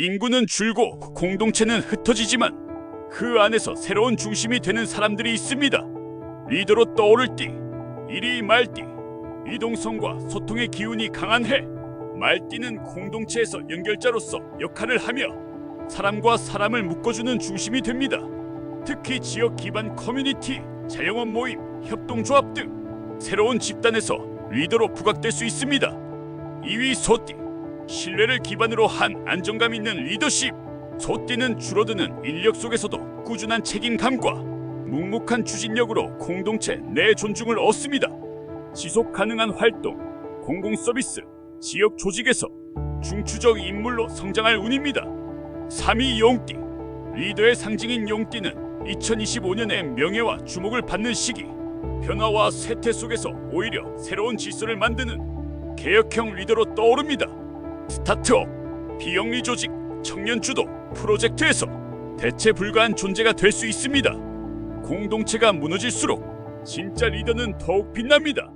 인구는 줄고 공동체는 흩어지지만 그 안에서 새로운 중심이 되는 사람들이 있습니다. 리더로 떠오를 띠, 이리 말띠, 이동성과 소통의 기운이 강한 해. 말띠는 공동체에서 연결자로서 역할을 하며 사람과 사람을 묶어주는 중심이 됩니다. 특히 지역 기반 커뮤니티, 자영업 모임, 협동조합 등 새로운 집단에서 리더로 부각될 수 있습니다. 2위 소띠, 신뢰를 기반으로 한 안정감 있는 리더십. 소띠는 줄어드는 인력 속에서도 꾸준한 책임감과 묵묵한 추진력으로 공동체 내 존중을 얻습니다. 지속 가능한 활동, 공공 서비스, 지역 조직에서 중추적 인물로 성장할 운입니다. 3위 용띠, 리더의 상징인 용띠는 2025년에 명예와 주목을 받는 시기, 변화와 쇠퇴 속에서 오히려 새로운 질서를 만드는 개혁형 리더로 떠오릅니다. 스타트업, 비영리 조직, 청년 주도 프로젝트에서 대체 불가한 존재가 될 수 있습니다. 공동체가 무너질수록 진짜 리더는 더욱 빛납니다.